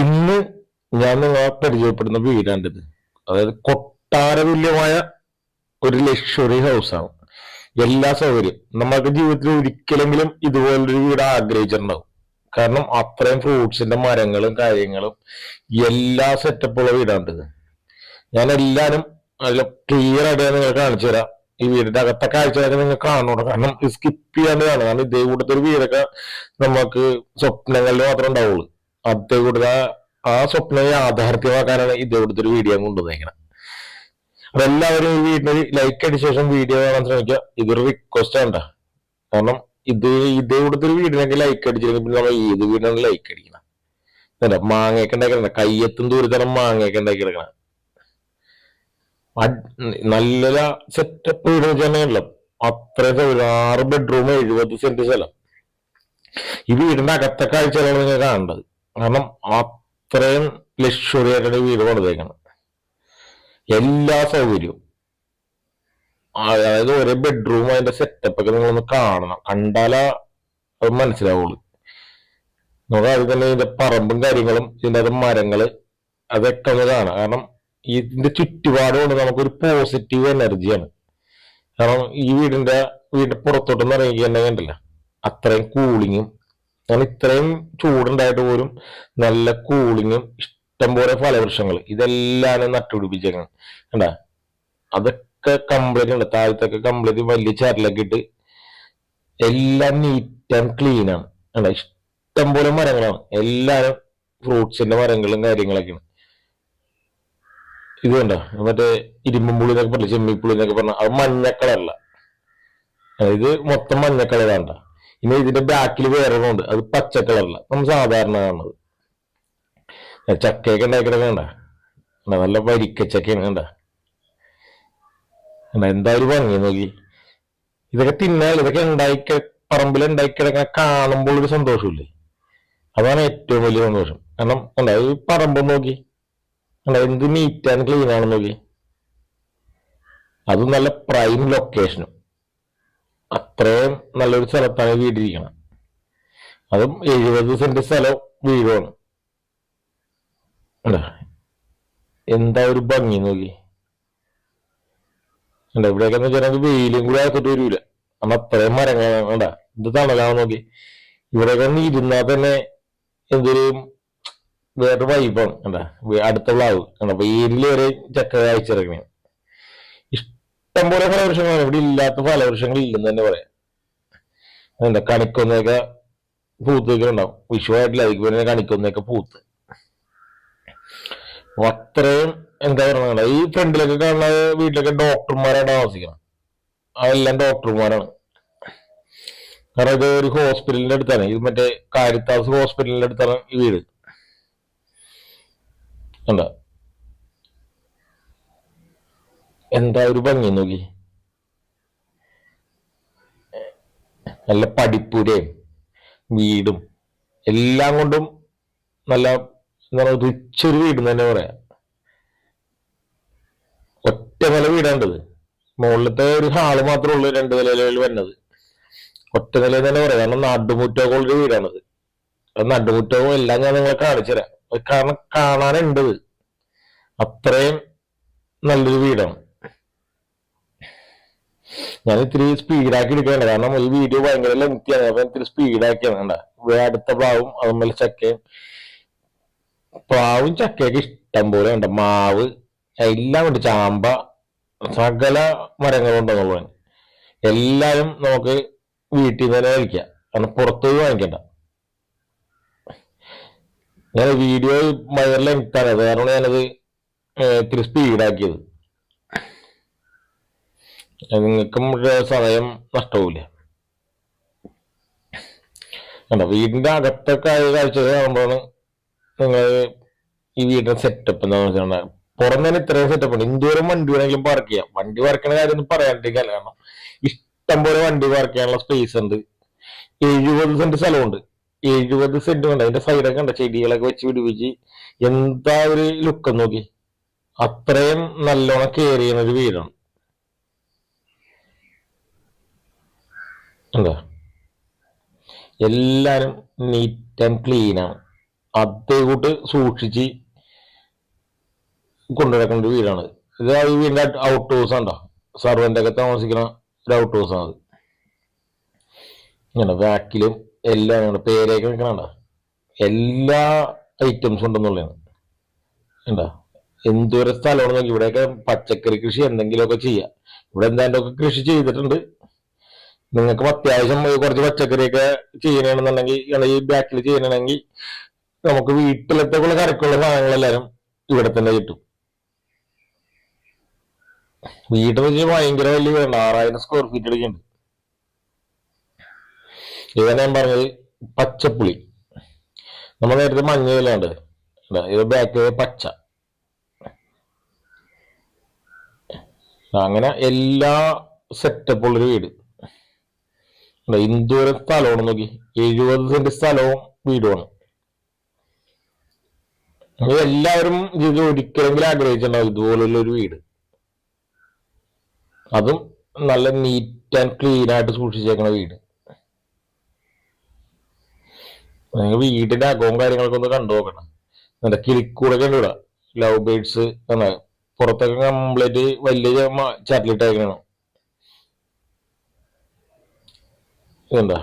ഇന്ന് ഞാൻ പരിചയപ്പെടുന്ന വീടാണിത്. അതായത് കൊട്ടാര തുല്യമായ ഒരു ലക്ഷറി ഹൗസാണ് എല്ലാ സൗകര്യം. നമ്മൾക്ക് ജീവിതത്തിൽ ഒരിക്കലെങ്കിലും ഇതുപോലൊരു വീട് ആഗ്രഹിച്ചിട്ടുണ്ടാവും. കാരണം അത്രയും ഫ്രൂട്ട്സിന്റെ മരങ്ങളും കാര്യങ്ങളും എല്ലാ സെറ്റപ്പുള്ള വീടാണിത്. ഞാൻ എല്ലാരും നല്ല ക്ലിയർ ആയിട്ട് ഞാൻ നിങ്ങൾക്ക് കാണിച്ചു തരാം. ഈ വീടിന്റെ അകത്തെ കാഴ്ചകളൊക്കെ നിങ്ങൾ കാണണം കാരണം സ്കിപ്പ് ചെയ്യാണ്ട് കാണും. കാരണം ഇതേ കൂട്ടത്തിൽ വീടൊക്കെ നമുക്ക് സ്വപ്നങ്ങളിൽ മാത്രമേ ഉണ്ടാവുള്ളൂ. അതേ കൂടുതൽ ആ സ്വപ്നം യാഥാർത്ഥ്യമാക്കാനാണ് ഇതേപോലത്തെ ഒരു വീഡിയോ കൊണ്ടുവന്നേക്കണം. അപ്പൊ എല്ലാവരും ഈ വീട്ടിൽ ലൈക്ക് അടിച്ച ശേഷം വീഡിയോ കാണാൻ ശ്രമിക്കുക. ഇതൊരു റിക്വസ്റ്റ് ആണ് കാരണം ഇത് ഇതേ കൂടുതൽ വീടിനൊക്കെ ലൈക്ക് അടിച്ചിരുന്നു. പിന്നെ നമ്മൾ ഏത് വീടിനാണ് ലൈക്ക് അടിക്കണം? അല്ല മാങ്ങയൊക്കെ ഉണ്ടാക്കിടണം കയ്യെത്തും ദൂരത്തരം മാങ്ങയൊക്കെ ഉണ്ടാക്കി കിടക്കണം നല്ല സെറ്റപ്പ് വീട് വെച്ചാൽ അത്രയും ഒരു ആറ് ബെഡ്റൂം എഴുപത് സെന്റ് സ്ഥലം. ഈ വീടിന്റെ അകത്തെ കാഴ്ചകളാണ് നിങ്ങൾ കാണേണ്ടത്. കാരണം അത്രയും ലക്ഷറി ആയിട്ടാണ് വീട് പണിതേക്കണം. എല്ലാ സൗകര്യവും. അതായത് ഒരേ ബെഡ്റൂം അതിന്റെ സെറ്റപ്പ് ഒക്കെ നിങ്ങളൊന്ന് കാണണം. കണ്ടാലാ അത് മനസ്സിലാവുള്ളൂ. നമുക്ക് അത് തന്നെ ഇതിന്റെ പറമ്പും കാര്യങ്ങളും ഇതിന്റെ അത് മരങ്ങൾ അതൊക്കെ ഒന്ന് കാണാം. കാരണം ഇതിന്റെ ചുറ്റുപാടുകൊണ്ട് നമുക്കൊരു പോസിറ്റീവ് എനർജിയാണ് കാരണം ഈ വീടിന്റെ വീടിന്റെ പുറത്തോട്ടൊന്നും ഇറങ്ങി കണ്ടില്ല? അത്രയും കൂളിങ്ങും കാരണം ഇത്രയും ചൂടുണ്ടായിട്ട് പോലും നല്ല കൂളിങ്ങും ഇഷ്ടംപോലെ ഫലവൃക്ഷങ്ങൾ ഇതെല്ലാം നട്ടുപിടിപ്പിച്ചേക്കണം. കണ്ട? അതൊക്കെ കംപ്ലീറ്റ് ഉണ്ട്. താഴത്തൊക്കെ കംപ്ലീറ്റ് വലിയ ചരലൊക്കെ ഇട്ട് എല്ലാം നീറ്റ് ആൻഡ് ക്ലീൻ ആണ്. കണ്ട? ഇഷ്ടംപോലെ മരങ്ങളാണ്. എല്ലാരും ഫ്രൂട്ട്സിന്റെ മരങ്ങളും കാര്യങ്ങളൊക്കെയാണ്. ഇത് കണ്ടോ? മറ്റേ ഇരുമ്പുള്ളി എന്നൊക്കെ പറഞ്ഞില്ല? ചെമ്മിപ്പുള്ളി എന്നൊക്കെ പറഞ്ഞ അത് മഞ്ഞക്കളല്ല ഇത് മൊത്തം മഞ്ഞ കളറാണ്ട ഇനി ഇതിന്റെ ബാക്കിൽ വേറെ ഉണ്ട്. അത് പച്ച കളറിൽ നമ്മൾ സാധാരണ കാണുന്നത് ചക്കയൊക്കെ ഉണ്ടാക്കിയിട്ടൊക്കെ കണ്ട? നല്ല വരിക്കച്ചക്കയാണ് കണ്ട? കണ്ട? എന്താ ഒരു ഭംഗി നോക്കി. ഇതൊക്കെ തിന്നാൽ ഇതൊക്കെ ഉണ്ടായി പറമ്പിൽ ഉണ്ടാക്കി കിടക്കാൻ കാണുമ്പോൾ ഒരു സന്തോഷമില്ലേ? അതാണ് ഏറ്റവും വലിയ സന്തോഷം. കാരണം എന്താ ഈ പറമ്പ് നോക്കി. എന്താ എന്ത് നീറ്റ് ആൻഡ് ക്ലീൻ ആണെന്ന് നോക്കി. അതും നല്ല പ്രൈം ലൊക്കേഷനും അത്രയും നല്ലൊരു സ്ഥലത്താണ് വീടിരിക്കണം അതും എഴുപത് സെന്റ് സ്ഥലം വീടുമാണ്? എന്താ ഒരു ഭംഗി നോക്കി. കണ്ടോ? ഇവിടെയൊക്കെ വെച്ചാൽ വെയിലും കൂടി അകത്തോട്ട് വരൂല. കാരണം അത്രയും മരങ്ങളാണ് വേണ്ട ഇത് തണലാണ് നോക്കി. ഇവിടെയൊക്കെ ഒന്ന് ഇരുന്നാൽ തന്നെ എന്തൊരു വേറൊരു വൈബാണ് കണ്ട? അടുത്ത പ്ലാവ് കണ്ട? വെയിലിൽ വരെ ചക്ക കാഴ്ച പോലെ ഫലവൃക്ഷങ്ങളാണ് ഇവിടെ ഇല്ലാത്ത ഫലവൃക്ഷങ്ങൾ ഇല്ലെന്ന് തന്നെ പറയാം. എന്താ കണിക്കൊന്നൊക്കെ പൂത്ത് ഉണ്ടാവും. വിഷുവായിട്ടില്ല. അതിക്ക് പിന്നെ കണിക്കൊന്നൊക്കെ പൂത്ത്. അത്രയും എന്താ പറയുക ഈ ഫ്രണ്ടിലൊക്കെ കാണുന്ന വീട്ടിലൊക്കെ ഡോക്ടർമാരാണ് താമസിക്കണം അതെല്ലാം ഡോക്ടർമാരാണ്. കാരണം ഇത് ഒരു ഹോസ്പിറ്റലിന്റെ അടുത്താണ്. ഇത് മറ്റേ കാരിത്താസ് ഹോസ്പിറ്റലിന്റെ അടുത്താണ് ഈ വീട്. എന്താ എന്താ ഒരു ഭംഗി നോക്കി. നല്ല പഠിപ്പുരയും വീടും എല്ലാം കൊണ്ടും നല്ല എന്താ പറയുക റിച്ച് ഒരു വീട് തന്നെ പറയാം. ഒറ്റ നില വീടാണ്ടത് മുകളിലത്തെ ഒരു ഹാൾ മാത്രമേ ഉള്ളൂ രണ്ട് നിലയിൽ വരുന്നത്. ഒറ്റ നില തന്നെ പറയാം. കാരണം നടുമുറ്റമൊക്കെ ഉള്ളൊരു വീടാണത് അത് നടുമുറ്റവും എല്ലാം ഞാൻ നിങ്ങളെ കാണിച്ചു തരാം. കാരണം കാണാനുണ്ടത്. അത്രയും നല്ലൊരു വീടാണ്. ഞാൻ ഇത്തിരി സ്പീഡാക്കി എടുക്കേണ്ട കാരണം ഈ വീഡിയോ ഭയങ്കര ലെങ്തിയാണ് അപ്പൊ ഇത്തിരി സ്പീഡാക്കിയാണ് വേണ്ട അടുത്ത പ്ലാവും അതുപോലെ ചക്കയും. പ്ലാവും ചക്കയൊക്കെ ഇഷ്ടം പോലെ ഉണ്ട്. മാവ് എല്ലാം ഉണ്ട്. ചാമ്പ സകല മരങ്ങളുണ്ടെന്നുള്ളതാണ് എല്ലാരും നമുക്ക് വീട്ടിൽ നിന്ന് തന്നെ കഴിക്കാം കാരണം പുറത്തുപോയി വാങ്ങിക്കണ്ട. ഞാൻ വീഡിയോ ലെങ്താണ് അത് കാരണം ഞാനത് ഇത്തിരി സ്പീഡാക്കിയത് നിങ്ങൾക്കും സമയം നഷ്ടവുമില്ല? കണ്ടോ വീടിന്റെ അകത്തൊക്കെ ആയ കാഴ്ച കാണുമ്പോഴാണ് നിങ്ങൾ ഈ വീടിന്റെ സെറ്റപ്പ് എന്താണെന്ന് വെച്ചാൽ പുറം തന്നെ ഇത്രയും സെറ്റപ്പ് ഉണ്ട്. എന്തോരം വണ്ടി വേണമെങ്കിലും പാർക്ക് ചെയ്യാം. വണ്ടി പാർക്കണ കാര്യം ഒന്നും പറയാണ്ടിരിക്കാൻ കാരണം ഇഷ്ടം പോലെ വണ്ടി പാർക്ക് ചെയ്യാനുള്ള സ്പേസ് ഉണ്ട്. എഴുപത് സെന്റ് സ്ഥലമുണ്ട്. എഴുപത് സെന്റ് ഉണ്ട് അതിന്റെ സൈഡൊക്കെ ഉണ്ട് ചെടികളൊക്കെ വെച്ച് പിടിപ്പിച്ച് എന്താ ഒരു ലുക്ക് നോക്കി. അത്രയും നല്ലോണം കെയർ ചെയ്യുന്ന ഒരു വീടാണ്. എന്താ എല്ലാരും നീറ്റ് ആൻഡ് ക്ലീൻ ആണ് അതേ കൂട്ട് സൂക്ഷിച്ച് കൊണ്ടുനടക്കുന്ന ഒരു വീടാണ് ഇത് ആ വീടിന്റെ ഔട്ട് ഹൗസ് ഉണ്ടോ? സർവന്റ് ഒക്കെ താമസിക്കുന്ന ഒരു ഔട്ട് ഹൗസ് ആണ് അത്. ഇങ്ങനെ വാക്കിലും എല്ലാം ഉണ്ട് പേരൊക്കെ എല്ലാ ഐറ്റംസും ഉണ്ടെന്നുള്ളതാണ്. എന്താ എന്തോരം സ്ഥലമാണ് ഇവിടെയൊക്കെ പച്ചക്കറി കൃഷി എന്തെങ്കിലുമൊക്കെ ചെയ്യാം. ഇവിടെ എന്തായാലും ഒക്കെ കൃഷി ചെയ്തിട്ടുണ്ട്. നിങ്ങൾക്ക് അത്യാവശ്യം കുറച്ച് പച്ചക്കറിയൊക്കെ ചെയ്യണമെന്നുണ്ടെങ്കിൽ ഈ ബാക്കിൽ ചെയ്യണമെങ്കിൽ നമുക്ക് വീട്ടിലത്തേക്കുള്ള കരക്കുള്ള സാധനങ്ങളെല്ലാരും ഇവിടെ തന്നെ കിട്ടും. വീട് വെച്ച് ഭയങ്കര വലിയ വീടാണ് ആറായിരം സ്ക്വയർ ഫീറ്റ് അടിക്കുന്നുണ്ട് ഇതാണ് ഞാൻ പറഞ്ഞത് പച്ചപ്പുളി. നമ്മൾ നേരത്തെ മഞ്ഞ ഇലുണ്ട് ഇത് ബാക്ക് പച്ച. അങ്ങനെ എല്ലാ സെറ്റപ്പുള്ളൊരു വീട്. എന്തോരം സ്ഥലമാണ് നോക്കി. എഴുപത് സെന്റ് സ്ഥലവും വീടുമാണ്. എല്ലാവരും ഇത് ഒരിക്കലെങ്കിലും ആഗ്രഹിച്ചിട്ടുണ്ടാവും ഇതുപോലുള്ള ഒരു വീട്. അതും നല്ല നീറ്റ് ആൻഡ് ക്ലീൻ ആയിട്ട് സൂക്ഷിച്ചേക്കണ വീട്. നിങ്ങൾ വീടിന്റെ അകവും കാര്യങ്ങളൊക്കെ ഒന്ന് കണ്ടു നോക്കണം. എന്നിട്ട് കിളിക്കൂടൊക്കെ ഉണ്ട് ഇവിടെ? ലവ് ബേഡ്സ് പുറത്തൊക്കെ കംപ്ലീറ്റ് വലിയ ചാറ്റിലിട്ടേക്കണം ഇതെന്താ?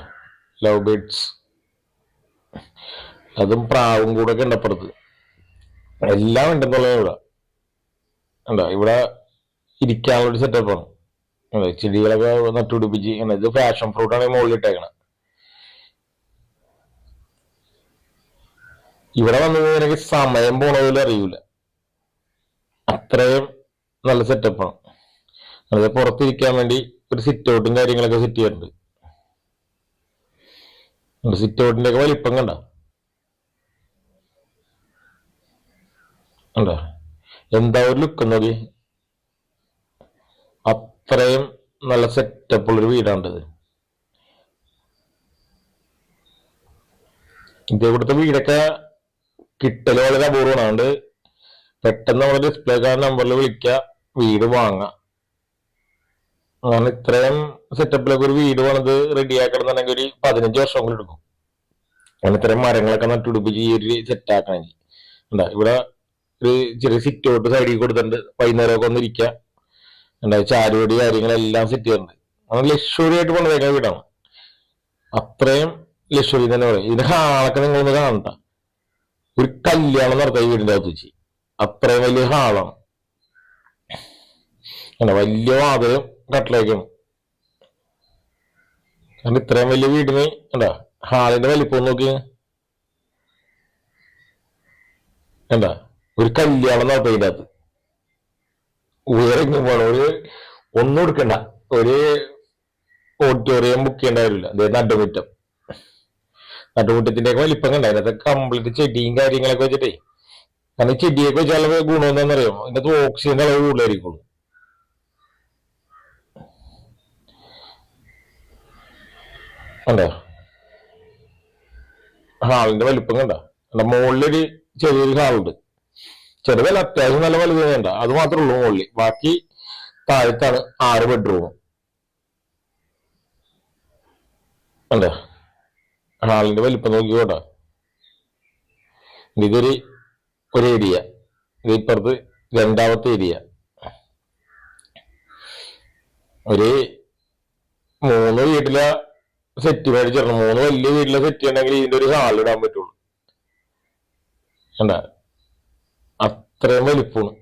ലവ് ബേഡ്സ് അതും പ്രാവും കൂടെ ഒക്കെ ഉണ്ട് അപ്പുറത്ത്. എല്ലാം ഉണ്ടെന്നുള്ളത് ഇവിടെ എന്താ ഇവിടെ ഇരിക്കാനുള്ള സെറ്റപ്പ് സെറ്റപ്പാണ് അതെ ചെടികളൊക്കെ നട്ടുപിടിപ്പിച്ച് ഇങ്ങനെ ഇത് ഫാഷൻ ഫ്രൂട്ട് ആണ് മുകളിൽ ഇട്ടേക്കണത് ഇവിടെ വന്നു എനിക്ക് സമയം പോണതിൽ അറിയൂല. അത്രയും നല്ല സെറ്റപ്പാണ് അത് പുറത്തിരിക്കാൻ വേണ്ടി ഒരു സിറ്റ് ഔട്ടും കാര്യങ്ങളൊക്കെ സെറ്റ് ചെയ്തിട്ടുണ്ട് സിറ്റ് ഔട്ടിന്റെ ഒക്കെ വലിപ്പം കണ്ട? എന്താ ഒരു ലുക്ക് നോക്കി. അത്രയും നല്ല സെറ്റപ്പ് ഉള്ളൊരു വീടാണ്ടത് ഇത്. ഇവിടുത്തെ വീടൊക്കെ കിട്ടൽ വളരെ അപൂർവമാണ്. പെട്ടെന്ന് നമ്മുടെ ഡിസ്പ്ലേ നമ്പറിൽ വിളിക്കുക വീട് വാങ്ങാം. അങ്ങനെ ഇത്രയും സെറ്റപ്പിലൊക്കെ ഒരു വീട് പണിത് റെഡിയാക്കണമെന്നുണ്ടെങ്കിൽ ഒരു പതിനഞ്ച് വർഷം കൂടി എടുക്കും. അങ്ങനെ ഇത്രയും മരങ്ങളൊക്കെ നട്ടുപിടിപ്പിച്ച് ഈ ഒരു സെറ്റ് ആക്കണമെങ്കിൽ. എന്താ ഇവിടെ ഒരു ചെറിയ സിറ്റ് ഔട്ട് സൈഡിൽ കൊടുത്തിട്ടുണ്ട്. വൈകുന്നേരമൊക്കെ ഒന്ന് ഇരിക്കുക എന്താ ചാരുപടി കാര്യങ്ങളെല്ലാം സെറ്റ് ചെയ്യുന്നുണ്ട്. അങ്ങനെ ലക്ഷറി ആയിട്ട് പണിതേക്കുന്ന വീടാണ്. അത്രയും ലക്ഷറി തന്നെ പറയും ഇതിന്റെ ഹാളൊക്കെ നിങ്ങളൊന്ന് കാണണ്ട. ഒരു കല്യാണം നടത്താം ഈ വീടിന്റെ അകത്ത് വെച്ച്. അത്രയും വലിയ ഹാളാണ്. വലിയ വാതിലും കട്ടിലേക്കാണ് കാരണം ഇത്രയും വലിയ വീടിന് എന്താ ഹാളിന്റെ വലിപ്പം നോക്കി. എന്താ ഒരു കല്യാണം നടത്താം അത് അകത്ത് ഉയരങ്ങി ഒരു ഒന്നും എടുക്കണ്ട. ഒരു ഓഡിറ്റോറിയം ബുക്ക് ചെയ്യേണ്ട കാര്യമില്ല. അതേ നടുമുറ്റം. നടുമുറ്റത്തിന്റെ ഒക്കെ വലിപ്പം കണ്ട? അതിനകത്ത് കംപ്ലീറ്റ് ചെടിയും കാര്യങ്ങളൊക്കെ വെച്ചിട്ടേ. കാരണം ചെടിയൊക്കെ വെച്ചാൽ ഗുണം എന്താണെന്നറിയാമോ ഇതിനകത്ത് ഓക്സിജന്റെ അളവ് കൂടുതലായിരിക്കുള്ളൂ. കണ്ടോ ഹാളിന്റെ വലിപ്പം കണ്ട? കണ്ട? മുകളിലൊരു ചെറിയൊരു ഹാളുണ്ട് ചെറുതല്ല അത്യാവശ്യം നല്ല വലുത് വേണ്ട. അത് മാത്രമേ ഉള്ളൂ മുകളിൽ ബാക്കി താഴത്താണ് ആറ് ബെഡ്റൂം കണ്ടോ? ഹാളിന്റെ വലിപ്പം നോക്കിക്കോട്ടെ ഇതൊരു ഒരു ഏരിയ ഇത് ഇപ്പുറത്ത് രണ്ടാമത്തെ ഏരിയ ഒരു മൂന്ന് വീട്ടിലെ സെറ്റ് മേടിച്ചിരണം മൂന്ന് വലിയ വീട്ടിലെ സെറ്റ് ചെയ്യണമെങ്കിൽ ഇതിന്റെ ഒരു ഹാൾ ഇടാൻ പറ്റുള്ളൂ. കണ്ട? അത്രയും വലിപ്പമാണ്.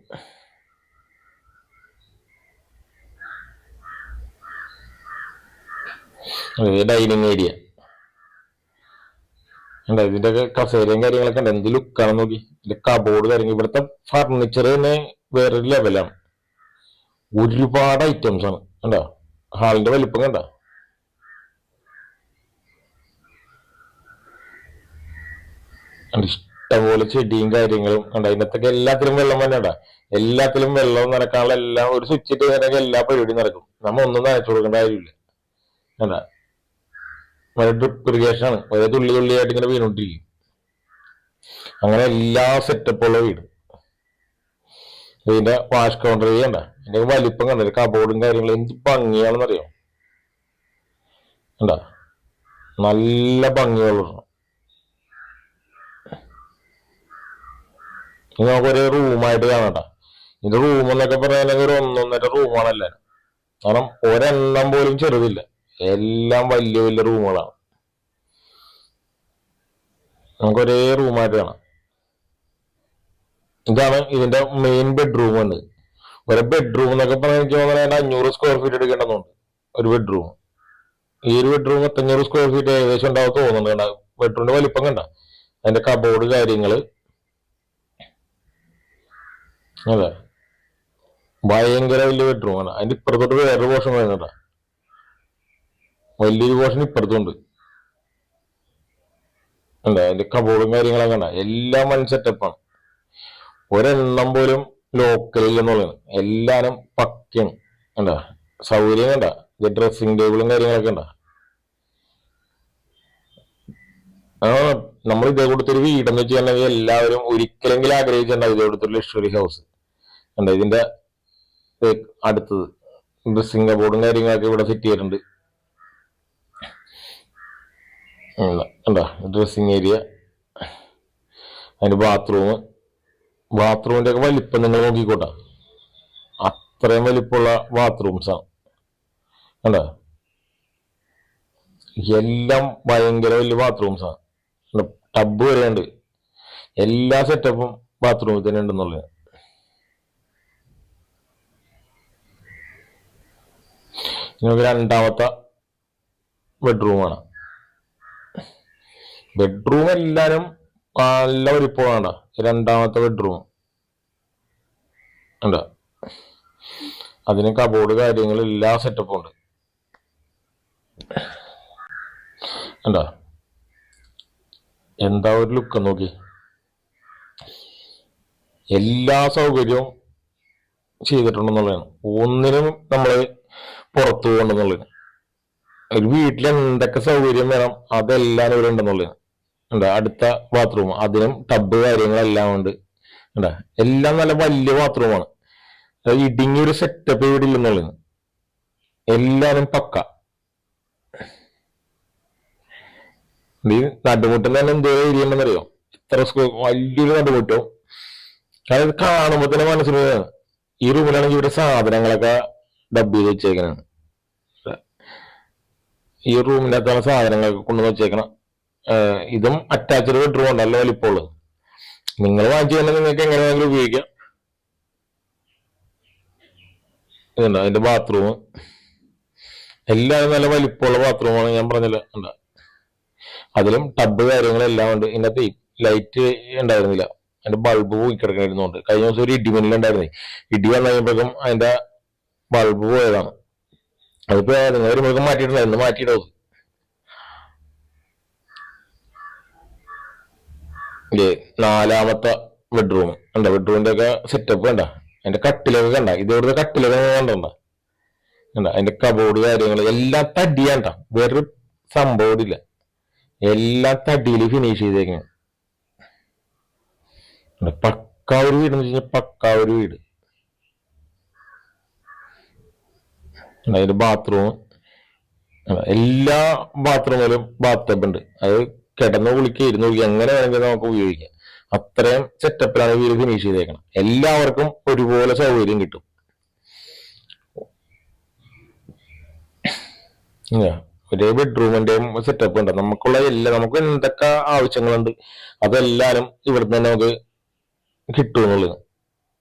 ഡൈനിങ് ഏരിയ ഉണ്ട് ഇതിന്റെ കസേരയും കാര്യങ്ങളൊക്കെ ഉണ്ട് എന്ത് ലുക്കാണ് നോക്കി? ഇതിന്റെ കബോർഡ് കാര്യങ്ങൾ ഇവിടുത്തെ ഫർണിച്ചർ തന്നെ വേറൊരു ലെവലാണ് ഒരുപാട് ഐറ്റംസ് ആണ്. കണ്ടോ? ഹാളിന്റെ വലിപ്പം കണ്ട? ഇഷ്ടംപോലെ ചെടിയും കാര്യങ്ങളും ഉണ്ട് അതിനകത്തൊക്കെ എല്ലാത്തിലും വെള്ളം വേണ്ട എല്ലാത്തിലും വെള്ളം നനക്കാനുള്ള എല്ലാം ഒരു സ്വിച്ച് ഇട്ട് കഴിഞ്ഞാൽ എല്ലാ പരിപാടിയും നടക്കും. നമ്മ ഒന്നും നനച്ചു കൊടുക്കേണ്ട കാര്യമില്ല. വളരെ ഡ്രിപ്പ് ഇറിഗേഷൻ ആണ്. ഒരേ തുള്ളി തുള്ളിയായിട്ട് ഇങ്ങനെ വീണോണ്ടിരിക്കും അങ്ങനെ എല്ലാ സെറ്റപ്പ് ഉള്ള വീട്. ഇതിന്റെ വാഷ് കൗണ്ടർ ചെയ്യണ്ട ഇതിന്റെ വലിപ്പം കണ്ടില്ല കബോർഡും കാര്യങ്ങളും. എന്ത് ഭംഗിയാണെന്നറിയാം? കണ്ട? നല്ല ഭംഗിയുള്ള ഇനി നമുക്ക് ഒരു റൂമായിട്ട് കാണട്ടെ ഇത് റൂം എന്നൊക്കെ പറയുകയാണെങ്കിൽ ഒരു ഒന്നൊന്നര റൂമാണല്ലേ കാരണം ഒരെണ്ണം പോലും ചെറുതില്ല. എല്ലാം വലിയ വലിയ റൂമുകളാണ് നമുക്ക് ഒരേ റൂമായിട്ട് കാണാം. ഇതാണ് ഇതിന്റെ മെയിൻ ബെഡ്റൂം ഉണ്ട് ഒരു ബെഡ്റൂം എന്നൊക്കെ പറഞ്ഞാൽ എനിക്ക് തോന്നുന്നത് അഞ്ഞൂറ് സ്ക്വയർ ഫീറ്റ് എടുക്കേണ്ടതുണ്ട്. ഒരു ബെഡ്റൂം ഈ ഒരു ബെഡ്റൂം പത്തഞ്ഞൂറ് സ്ക്വയർ ഫീറ്റ് ഏകദേശം ഉണ്ടാവും തോന്നുന്നുണ്ട് ബെഡ്റൂമിന്റെ വലിപ്പം കണ്ട? അതിന്റെ കബോർഡ് കാര്യങ്ങൾ. അതെ. ഭയങ്കര വലിയ ബെഡ്റൂം ആണ്. അതിന്റെ ഇപ്പുറത്തോട്ട് വേറൊരു പോർഷൻ വരുന്നുണ്ട വലിയൊരു പോർഷൻ ഇപ്പുറത്തുണ്ട്. അല്ലേ അതിന്റെ കബോർഡും കാര്യങ്ങളൊക്കെ കണ്ട? എല്ലാം വൺ സെറ്റപ്പാണ് ഒരെണ്ണം പോലും ലോക്കൽ എന്നുള്ളതാണ് എല്ലാരും പക്കയാണ്. അല്ല സൗകര്യം കണ്ട? ഡ്രസ്സിങ് ടേബിളും കാര്യങ്ങളൊക്കെ ഉണ്ട നമ്മൾ ഇതേ കൊടുത്തൊരു വീടെന്ന് വെച്ചിട്ടുണ്ടെങ്കിൽ എല്ലാവരും ഒരിക്കലെങ്കിലും ആഗ്രഹിച്ചിട്ടുണ്ടാവും ഇതേ കൊടുത്തൊരു ലക്ഷറി ഹൗസ് കണ്ട ഇതിന്റെ ഇത് അടുത്തത്. ഡ്രസ്സിംഗ് ബോർഡും കാര്യങ്ങളൊക്കെ ഇവിടെ ഫിറ്റ് ചെയ്തിട്ടുണ്ട്. ഡ്രസ്സിംഗ് ഏരിയ അതിന്റെ ബാത്റൂം ബാത്റൂമിന്റെ ഒക്കെ വലിപ്പം നിങ്ങൾ നോക്കിക്കോട്ടെ. അത്രയും വലിപ്പമുള്ള ബാത്റൂംസ് ആണ് കണ്ടോ? എല്ലാം ഭയങ്കര വലിയ ബാത്റൂംസ് ആണ് ടബ് വരെയുണ്ട്. എല്ലാ സെറ്റപ്പും ബാത്റൂമിൽ തന്നെ ഉണ്ടെന്നുള്ളത്. നമുക്ക് രണ്ടാമത്തെ ബെഡ്റൂമാണ് ബെഡ്റൂം എല്ലാരും നല്ല വലിപ്പമാണ്. രണ്ടാമത്തെ ബെഡ്റൂം ഉണ്ട് അതിന് കബോർഡ് കാര്യങ്ങൾ എല്ലാ സെറ്റപ്പും ഉണ്ട്. ഉണ്ടോ എന്താ ഒരു ലുക്ക് നോക്കി. എല്ലാ സൗകര്യവും ചെയ്തിട്ടുണ്ടെന്നുള്ളതാണ്. ഒന്നിനും നമ്മൾ പുറത്തു പോകണ്ടെന്നുള്ളത് ഒരു വീട്ടിൽ എന്തൊക്കെ സൗകര്യം വേണം അതെല്ലാം ഇവിടെ ഉണ്ടെന്നുള്ളത് എന്താ അടുത്ത ബാത്റൂം അതിനും ടബ് കാര്യങ്ങളെല്ലാം ഉണ്ട്. എന്താ എല്ലാം നല്ല വലിയ ബാത്റൂമാണ് ഇടുങ്ങിയ ഒരു സെറ്റപ്പ് ഇവിടെ ഇല്ലെന്നുള്ളത് എല്ലാരും പക്ക. ഈ നടുമുട്ടം തന്നെ എന്തോ ഏരിയ ഉണ്ടെന്നറിയോ? ഇത്ര വലിയൊരു നടുമുട്ടവും അതായത് കാണുമ്പോ തന്നെ മനസ്സിലാണ് ഈ റൂമിലാണെങ്കിൽ ഇവിടെ സാധനങ്ങളൊക്കെ ഡബ് ചെയ്ത് വെച്ചേക്കണ ഈ റൂമിന്റെ അകത്തുള്ള സാധനങ്ങളൊക്കെ കൊണ്ടുവന്ന് വെച്ചേക്കണം ഇതും അറ്റാച്ച്ഡ് ബെഡ്റൂം ഉണ്ടല്ലോ വലിപ്പമുള്ളത് നിങ്ങൾ വാങ്ങിച്ചു തന്നെ നിങ്ങൾക്ക് എങ്ങനെ വേണമെങ്കിലും ഉപയോഗിക്കാം. ഇതുണ്ട് അതിന്റെ ബാത്റൂം എല്ലാം നല്ല വലിപ്പമുള്ള ബാത്റൂമാണ് ഞാൻ പറഞ്ഞില്ല ഉണ്ട്. അതിലും ടബ് കാര്യങ്ങളെല്ലാം ഉണ്ട്. ഇതിനകത്ത് ലൈറ്റ് ഉണ്ടായിരുന്നില്ല. അതിന്റെ ബൾബ് പോയി കിടക്കണിരുന്നുണ്ട് കഴിഞ്ഞ ദിവസം ഒരു ഇടിമിന്നലുണ്ടായിരുന്നേ. ഇടി വന്നു കഴിയുമ്പോഴേക്കും അതിന്റെ ബൾബ് പോയതാണ്. അതിപ്പോ നിങ്ങൾ ഒരു മൃഗം മാറ്റിയിട്ടില്ല എന്ന് ഇല്ലേ നാലാമത്തെ ബെഡ്റൂം കണ്ട ബെഡ്റൂമിന്റെ ഒക്കെ സെറ്റപ്പ് കണ്ട? അതിന്റെ കട്ടിലൊക്കെ കണ്ട? ഇതോടത്തെ കട്ടിലൊക്കെ കണ്ടണ്ട കണ്ട അതിന്റെ കബോർഡ് കാര്യങ്ങൾ എല്ലാം തടിയാണ്ട വേറൊരു സംഭവം ഇല്ല. എല്ലാം തടിയിൽ ഫിനിഷ് ചെയ്തേക്കാണ് പക്കാ ഒരു വീട് എന്ന് വെച്ചാൽ പക്ക ഒരു വീട്. അതിന്റെ ബാത്റൂം എല്ലാ ബാത്റൂമിലും ബാത്ത് ഉണ്ട്. അത് കിടന്ന് കുളിക്കുക ഇരുന്ന് കുളിക്കുക എങ്ങനെ വേണമെങ്കിലും നമുക്ക് ഉപയോഗിക്കാം. അത്രയും സെറ്റപ്പിലാണ് വീട് ഫിനിഷ് ചെയ്തേക്കണം എല്ലാവർക്കും ഒരുപോലെ സൗകര്യം കിട്ടും. ഒരേ ബെഡ്റൂമിന്റെയും സെറ്റപ്പ് ഉണ്ട്. നമുക്കുള്ള എല്ലാ നമുക്ക് എന്തൊക്കെ ആവശ്യങ്ങളുണ്ട് അതെല്ലാരും ഇവിടുന്ന് തന്നെ നമുക്ക് കിട്ടും എന്നുള്ളത്.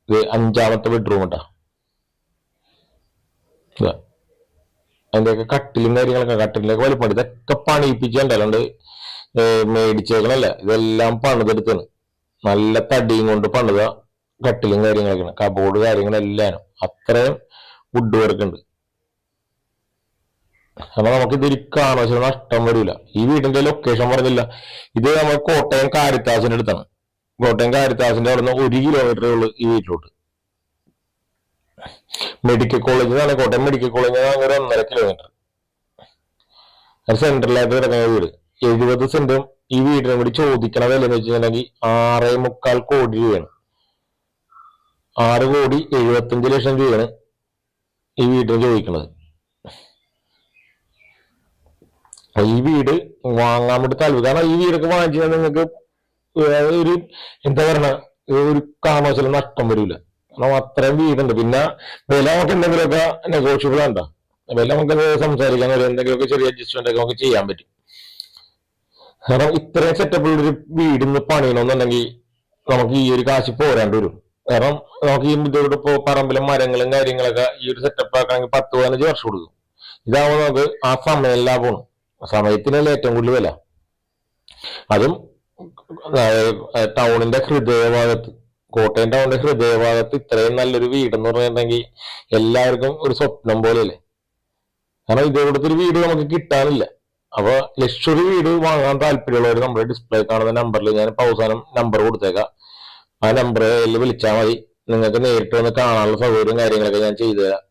ഇത് അഞ്ചാമത്തെ ബെഡ്റൂം കേട്ടാ ഇതാ. അതിന്റെയൊക്കെ കട്ടിലും കാര്യങ്ങളൊക്കെ കട്ടിലൊക്കെ വലിപ്പമുണ്ട്. ഇതൊക്കെ പണിയിപ്പിച്ചുണ്ടല്ലാണ്ട് മേടിച്ചേക്കണല്ല? ഇതെല്ലാം പണിതെടുത്താണ് നല്ല തടിയും കൊണ്ട് പണിത കട്ടിലും കാര്യങ്ങളൊക്കെയാണ്. കബോർഡ് കാര്യങ്ങളെല്ലാം അത്രയും വുഡ് വർക്ക് ഉണ്ട്. അപ്പൊ നമുക്ക് ഇതൊരു കാണുവശം നഷ്ടം വരില്ല ഈ വീടിന്റെ ലൊക്കേഷൻ പറഞ്ഞില്ല. ഇത് നമ്മൾ കോട്ടയം കാരിത്താസിന്റെ അടുത്താണ്. കോട്ടയം കാരിത്താസിന്റെ അവിടെ നിന്ന് ഒരു കിലോമീറ്ററേ ഉള്ളൂ ഈ വീട്ടിലോട്ട്. മെഡിക്കൽ കോളേജിൽ നിന്നാണ് കോട്ടയം മെഡിക്കൽ നിന്ന് ഒരു ഒന്നര കിലോമീറ്റർ അത് സെൻട്രലായിട്ട് കിടക്കുന്ന വീട്. എഴുപത് സെന്റും ഈ വീടിനെ കൂടി ചോദിക്കണ വില എന്ന് വെച്ചിട്ടുണ്ടെങ്കിൽ ആറേ മുക്കാൽ കോടി രൂപയാണ്. ആറ് കോടി എഴുപത്തഞ്ച് ലക്ഷം രൂപയാണ് ഈ വീടിന് ചോദിക്കുന്നത് ഈ വീട് വാങ്ങാൻ വേണ്ടി താല്പര്യം. കാരണം ഈ വീടൊക്കെ വാങ്ങിച്ചാൽ നിങ്ങൾക്ക് ഒരു എന്താ പറയണ ഒരു കാരണവശാലും നഷ്ടം വരില്ല കാരണം അത്രയും വീടുണ്ട് പിന്നെ വില നമുക്ക് എന്തെങ്കിലുമൊക്കെ നെഗോഷ്യബിൾ ഉണ്ടോ വില നമുക്ക് സംസാരിക്കാൻ ഒരു എന്തെങ്കിലുമൊക്കെ ചെറിയ അഡ്ജസ്റ്റ്മെന്റ് ഒക്കെ നമുക്ക് ചെയ്യാൻ പറ്റും. കാരണം ഇത്രയും ഉള്ള ഒരു വീട് ഇന്ന് പണിയണമെന്നുണ്ടെങ്കിൽ നമുക്ക് ഈ ഒരു കാശ് പോരാണ്ട് വരും. കാരണം നമുക്ക് ഈ ഇതോട് ഇപ്പോ പറമ്പിലെ മരങ്ങളും കാര്യങ്ങളൊക്കെ ഈ ഒരു സെറ്റപ്പ് ആക്കണമെങ്കിൽ പത്ത് പതിനഞ്ച് വർഷം കൊടുക്കും. ഇതാവുമ്പോൾ നമുക്ക് ആ സമയം ലാഭമാണ്. സമയത്തിനല്ലേ ഏറ്റവും കൂടുതൽ വില. അതും ടൗണിന്റെ ഹൃദയഭാഗത്ത് കോട്ടയം ടൗണിന്റെ ഹൃദയഭാഗത്ത് ഇത്രയും നല്ലൊരു വീടെന്ന് പറഞ്ഞിട്ടുണ്ടെങ്കിൽ എല്ലാവർക്കും ഒരു സ്വപ്നം പോലെയല്ലേ? കാരണം ഇതേപോലത്തെ ഒരു വീട് നമുക്ക് കിട്ടാനില്ല. അപ്പൊ ലക്ഷറി വീട് വാങ്ങാൻ താല്പര്യമുള്ളവർ നമ്മുടെ ഡിസ്പ്ലേ കാണുന്ന നമ്പറിൽ ഞാൻ ഇപ്പൊ അവസാനം നമ്പർ കൊടുത്തേക്കാം. ആ നമ്പറിൽ വിളിച്ചാൽ മതി. നിങ്ങൾക്ക് നേരിട്ട് വന്ന് കാണാനുള്ള സൗകര്യവും കാര്യങ്ങളൊക്കെ ഞാൻ ചെയ്തു തരാം.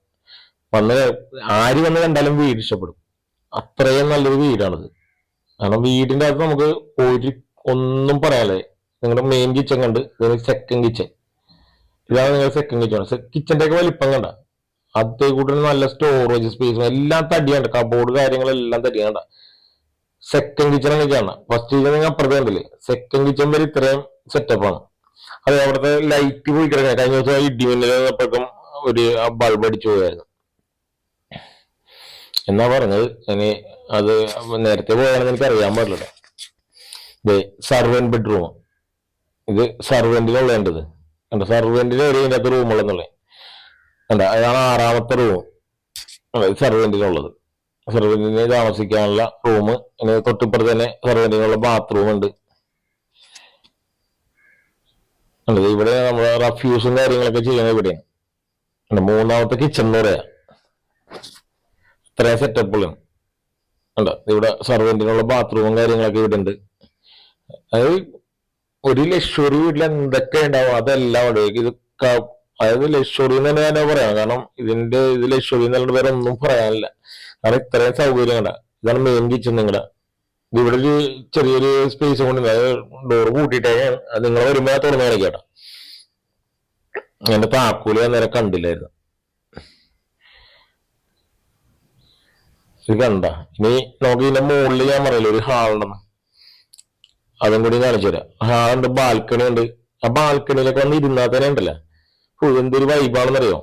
വന്ന് ആര് വന്ന് കണ്ടാലും വീട് ഇഷ്ടപ്പെടും. അത്രയും നല്ലൊരു വീടാണിത്. കാരണം വീടിന്റെ അകത്ത് നമുക്ക് ഒരു ഒന്നും പറയാല്ലേ നിങ്ങളുടെ മെയിൻ കിച്ചൺ കണ്ട് സെക്കൻഡ് കിച്ചൺ ഇതാണ് നിങ്ങൾ സെക്കൻഡ് കിച്ചൺ കിച്ചന്റെ ഒക്കെ വലിപ്പം കണ്ട. അത് കൂടെ നല്ല സ്റ്റോറേജ് സ്പേസും എല്ലാം തടിയാണ്. കബോർഡ് കാര്യങ്ങളെല്ലാം തടിയാണ്ട സെക്കൻഡ് കിച്ചൺ എന്നൊക്കെയാണ് ഫസ്റ്റ് കിച്ചൺ നിങ്ങൾ അപ്പുറത്തെ കണ്ടില്ലേ? സെക്കൻഡ് കിച്ചൺ വരെ ഇത്രയും സെറ്റപ്പ് ആണ്. അത് അവിടുത്തെ ലൈറ്റ് പോയി കിടക്കുക കഴിഞ്ഞ ദിവസം ഇടിമിന്നൽ വന്നപ്പോഴേക്കും ഒരു ബൾബ് അടിച്ചു പോയായിരുന്നു. എന്നാ പറഞ്ഞത്? ഇനി അത് നേരത്തെ പോയാണെന്ന് എനിക്ക് അറിയാൻ പാടില്ല സർവൻ ബെഡ്റൂം ഇത് സർവന്റിനുള്ളേണ്ടത് കണ്ട സർവെന്റിന് ഒരു ഇതിനകത്ത് റൂമുള്ളെന്നുള്ളത് കണ്ട അതാണ് ആറാമത്തെ റൂം അല്ല സർവെന്റിനുള്ളത് സർവെന്റിനെ താമസിക്കാനുള്ള റൂം തൊട്ടിപ്പുറത്ത് തന്നെ സർവെന്റിനുള്ള ബാത്റൂം ഉണ്ട്. ഇവിടെ നമ്മുടെ റഫ്യൂസും കാര്യങ്ങളൊക്കെ ചെയ്യുന്നത് ഇവിടെയാണ്. മൂന്നാമത്തെ കിച്ചൺ എന്ന് പറയാ. ഇത്രയും സെറ്റപ്പുകളും കണ്ടോ ഇവിടെ സർവെന്റിനുള്ള ബാത്റൂമും കാര്യങ്ങളൊക്കെ ഇവിടെ ഉണ്ട് അത് ഒരു ലക്ഷറി വീട്ടിൽ എന്തൊക്കെ ഉണ്ടാവും? അതെല്ലാം ഉണ്ട് ഇത് അതായത് ലക്ഷറി എന്ന് തന്നെ തന്നെ പറയാം. കാരണം ഇതിന്റെ ഇത് ലക്ഷറി എന്നുള്ള പേരെ ഒന്നും പറയാനില്ല. കാരണം ഇത്രയും സൗകര്യം കണ്ട ഇതാണ് മെയിൻ കിച്ചൺ നിങ്ങളുടെ ഇവിടെ ഒരു ചെറിയൊരു സ്പേസ് കൊണ്ട് ഡോർ കൂട്ടിയിട്ടേ നിങ്ങൾ വരുമ്പോ തുറന്നു കാണിക്കട്ടെ എന്റെ താക്കോൽ ഞാൻ നേരെ കണ്ടില്ലായിരുന്നു. ഇത് കണ്ട? ഇനി നമുക്ക് ഇതിന്റെ മുകളിൽ ഞാൻ പറയില്ല ഒരു ഹാളുണ്ടെന്ന് അതും കൂടി കാണിച്ചു തരാം. ഹാളുണ്ട് ബാൽക്കണി ഉണ്ട്. ആ ബാൽക്കണിയിലൊക്കെ വന്ന് ഇരുന്നാൽ തന്നെ ഉണ്ടല്ലോ? എന്തൊരു വൈബാണെന്നറിയോ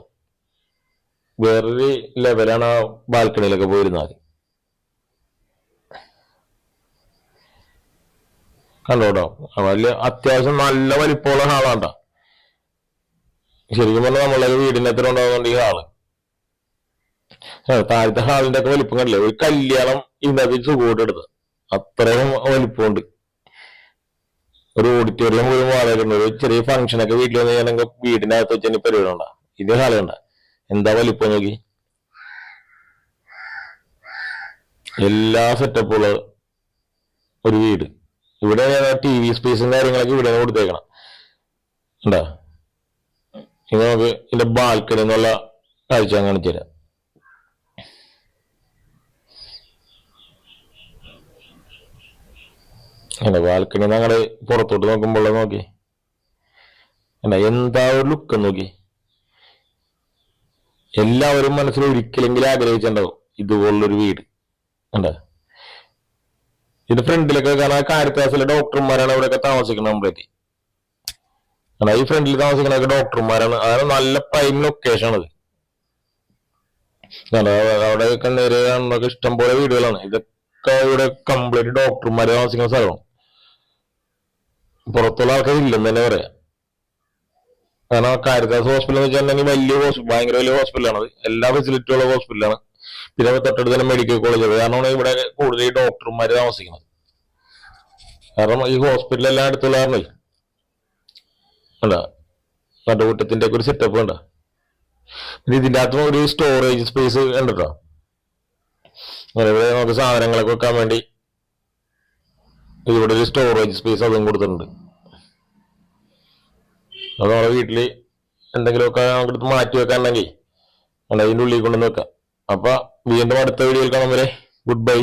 വേറൊരു ലെവലാണ് ആ ബാൽക്കണിയിലൊക്കെ പോയിരുന്നാൽ. കണ്ടോട്ടോ? വലിയ അത്യാവശ്യം നല്ല വലിപ്പമുള്ള ഹാളാണ്ട ശരിക്കും പറഞ്ഞാൽ നമ്മളെ വീടിന്റെ അത്ര ഉണ്ടാകുന്നുണ്ട് ഈ ഹാൾ. താഴത്തെ ഹാളിന്റെ ഒക്കെ വലിപ്പം കണ്ടില്ലേ? ഒരു കല്യാണം ഇതിനകത്ത് സുഖമായിട്ട് എടുത്ത് അത്രയും വലിപ്പമുണ്ട്. ഒരു ഓഡിറ്റോറിയം പോലും വാടകയുണ്ട് ഒരു ചെറിയ ഫംഗ്ഷൻ ഒക്കെ വീട്ടിൽ വന്ന് കഴിഞ്ഞാൽ വീടിന്റെ അകത്ത് വെച്ച് തന്നെ പരിപാടി ഉണ്ടാ. ഇതേ കണ്ട എന്താ വലിപ്പം നോക്കി? എല്ലാ സെറ്റപ്പുള്ള ഒരു വീട്. ഇവിടെ ടി വി സ്പേസും കാര്യങ്ങളൊക്കെ ഇവിടെ കൊടുത്തേക്കണം. ഉണ്ടാ? ഇത് നമുക്ക് ഇതിന്റെ ബാൽക്കണി എന്നുള്ള കാഴ്ച കാണിച്ചു തരാം അല്ല ബാൽക്കണി ഞങ്ങൾ പുറത്തോട്ട് നോക്കുമ്പോൾ നോക്കി. അല്ല എന്താ ഒരു ലുക്ക് നോക്കി. എല്ലാവരും മനസ്സിൽ ഒരിക്കലെങ്കിലും ആഗ്രഹിച്ചിട്ടുണ്ടാവും ഇതുപോലുള്ളൊരു വീട്. കണ്ട ഇത് ഫ്രണ്ടിലൊക്കെ കാരണം കാരിത്താസിലെ ഡോക്ടർമാരാണ് ഇവിടെയൊക്കെ താമസിക്കുന്നത് നമ്മളെത്തി. ഈ ഫ്രണ്ടിൽ താമസിക്കുന്നതൊക്കെ ഡോക്ടർമാരാണ് അതാണ് നല്ല പ്രൈം ലൊക്കേഷൻ അത്. അവിടെയൊക്കെ നേരെ നമുക്ക് ഇഷ്ടം പോലെ വീടുകളാണ്. ഇതൊക്കെ ഇവിടെ കംപ്ലീറ്റ് ഡോക്ടർമാര് താമസിക്കുന്ന സ്ഥലമാണ്. പുറത്തുള്ള ആൾക്കാർ ഇല്ലെന്ന് തന്നെ പറയാം. കാരണം കാരിതാസ് ഹോസ്പിറ്റൽ എന്ന് വെച്ചിട്ടുണ്ടെങ്കിൽ വലിയ ഹോസ്പിറ്റൽ ഭയങ്കര വലിയ ഹോസ്പിറ്റലാണ് എല്ലാ ഫെസിലിറ്റിയുള്ള ഹോസ്പിറ്റലാണ് പിന്നെ തൊട്ടടുത്ത് തന്നെ മെഡിക്കൽ കോളേജ് കാരണം ഇവിടെ കൂടുതൽ ഈ ഡോക്ടർമാര് താമസിക്കുന്നത്. കാരണം ഈ ഹോസ്പിറ്റൽ എല്ലാം അടുത്തുള്ള കാരണേ അല്ല നടുകൂട്ടത്തിന്റെ ഒക്കെ ഒരു സെറ്റപ്പ് കണ്ട? പിന്നെ ഇതിന്റെ അകത്തും ഒരു സ്റ്റോറേജ് സ്പേസ് ഉണ്ട് കേട്ടോ നമുക്ക് സാധനങ്ങളൊക്കെ വെക്കാൻ വേണ്ടി ഇവിടെ ഒരു സ്റ്റോറേജ് സ്പേസ് അതും കൊടുത്തിട്ടുണ്ട്. അത് നമ്മുടെ വീട്ടിൽ എന്തെങ്കിലുമൊക്കെ നമുക്ക് മാറ്റി വെക്കാനുണ്ടെങ്കിൽ അതിന്റെ ഉള്ളിൽ കൊണ്ടുവന്ന് വെക്കാം. അപ്പൊ വീണ്ടും അടുത്ത വീഡിയോയിൽ കാണാൻ വരെ. Good bye